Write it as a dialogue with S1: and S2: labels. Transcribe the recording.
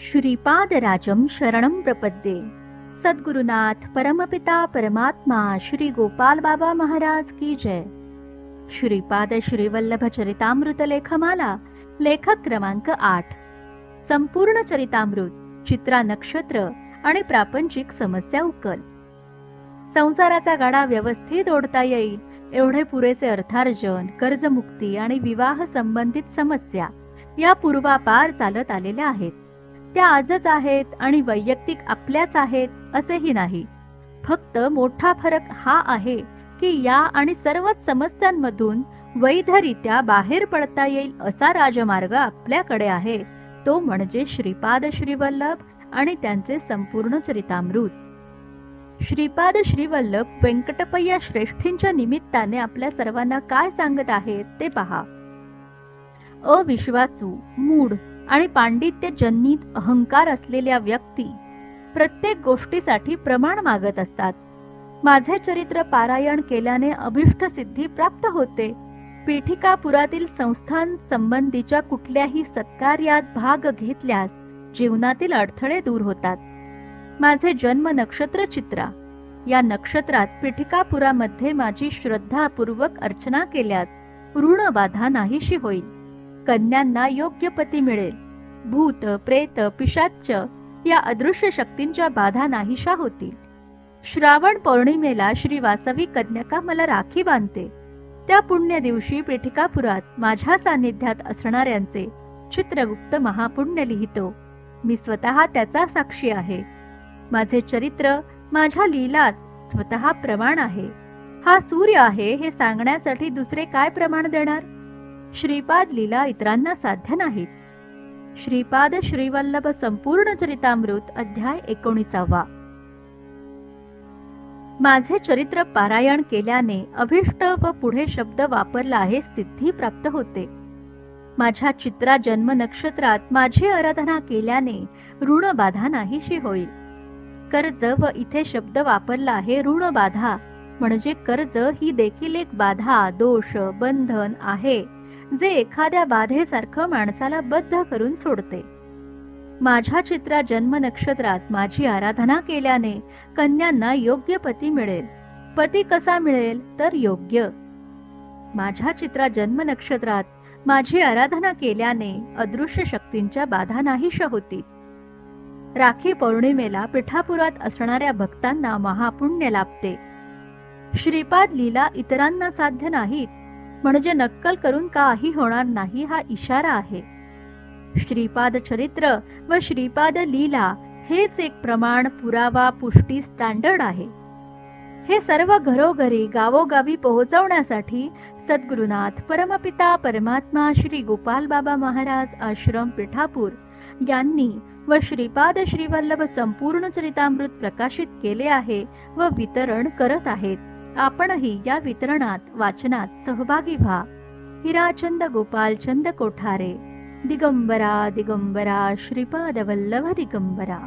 S1: श्रीपादराजं शरणं प्रपद्ये। सद्गुरुनाथ परमपिता परमात्मा श्री गोपाल बाबा महाराज की जय। श्रीपाद श्रीवल्लभ चरितामृत लेखमाला लेखक क्रमांक आठ। संपूर्ण चरितामृत चित्रा नक्षत्र आणि प्रापंचिक समस्या उकल। संसाराचा गाडा व्यवस्थित ओढता येईल एवढे पुरेसे अर्थार्जन कर्जमुक्ती आणि विवाह संबंधित समस्या या पूर्वापार चालत आलेल्या आहेत। त्या आजच आहेत आणि वैयक्तिक आपल्याच आहेत असेही नाही. फक्त मोठा फरक हा आहे की या आणि सर्वच समस्यांमधून वैधरित्या बाहेर पडता येईल असा राजमार्ग आपल्याकडे आहे. तो म्हणजे श्रीपाद श्रीवल्लभ आणि त्यांचे संपूर्ण चरितामृत. श्रीपाद श्रीवल्लभ व्यंकटपय्या श्रेष्ठींच्या निमित्ताने आपल्या सर्वांना काय सांगत आहेत ते पहा. अविश्वासू मूढ आणि पांडित्य जन्नीत अहंकार असलेल्या व्यक्ती प्रत्येक गोष्टीसाठी प्रमाण मागत असतात. माझे चरित्र पारायण केल्याने अभिष्ट सिद्धी प्राप्त होते. पीठिकापुरातील संस्थान संबंधीच्या कुठल्याही सत्कार्यात भाग घेतल्यास जीवनातील अडथळे दूर होतात. माझे जन्म नक्षत्र चित्रा. या नक्षत्रात पीठिकापुरामध्ये माझी श्रद्धापूर्वक अर्चना केल्यास ऋण बाधा नाहीशी होईल. कन्यांना योग्य पती मिळेल. भूत प्रेत पिशाच्च या अदृश्य शक्तींच्या बाधा नाहीशा होतील. श्रावण पौर्णिमेला श्री वासवी कन्यका मला राखी बांधते. त्या पुण्य दिवशी पेठिकापुरात माझ्या सान्निध्यात असणाऱ्यांचे चित्रगुप्त महापुण्य लिहितो. मी स्वतः त्याचा साक्षी आहे. माझे चरित्र माझ्या लीलाच स्वतः प्रमाण आहे. हा सूर्य आहे हे सांगण्यासाठी दुसरे काय प्रमाण देणार? श्रीपाद लीला इतरांना साध्य नाहीत. श्रीपाद श्रीवल्लभ संपूर्ण चरितामृत अध्याय एकोणीसावा. माझे चरित्र पारायण केल्याने अभिष्ट व पुढे शब्द वापरला आहे सिद्धी प्राप्त होते. माझ्या चित्रा जन्म नक्षत्रात माझी आराधना केल्याने ऋण बाधा नाहीशी होईल. कर्ज व इथे शब्द वापरला आहे ऋण बाधा. म्हणजे कर्ज ही देखील एक बाधा दोष बंधन आहे. जे एखाद्या बाधेसारखं माणसाला बद्ध करून सोडते. माझ्या चित्रा जन्म नक्षत्रात माझी आराधना केल्याने कन्यांना योग्य पती मिळेल. पती कसा मिळेल? तर योग्य. माझ्या चित्रा जन्म नक्षत्रात माझी आराधना केल्याने अदृश्य शक्तींच्या बाधा नाहीशा होती. राखी पौर्णिमेला पिठापुरात असणाऱ्या भक्तांना महापुण्य लाभते. श्रीपाद लीला इतरांना साध्य नाहीत. म्हणजे नक्कल करून काही होणार नाही हा इशारा आहे. श्रीपाद चरित्र व श्रीपाद लीला हेच एक प्रमाण पुरावा पुष्टी स्टँडर्ड आहे. हे सर्व घरोघरी गावोगावी पोहोचवण्यासाठी सद्गुरुनाथ परमपिता परमात्मा श्री गोपाल बाबा महाराज आश्रम पिठापूर यांनी व श्रीपाद श्रीवल्लभ संपूर्ण चरितामृत प्रकाशित केले आहे व वितरण करत आहेत. आपणही या वितरणात वाचनात सहभागी व्हा. हिराचंद गोपालचंद कोठारे. दिगंबरा दिगंबरा श्रीपाद वल्लभ दिगंबरा.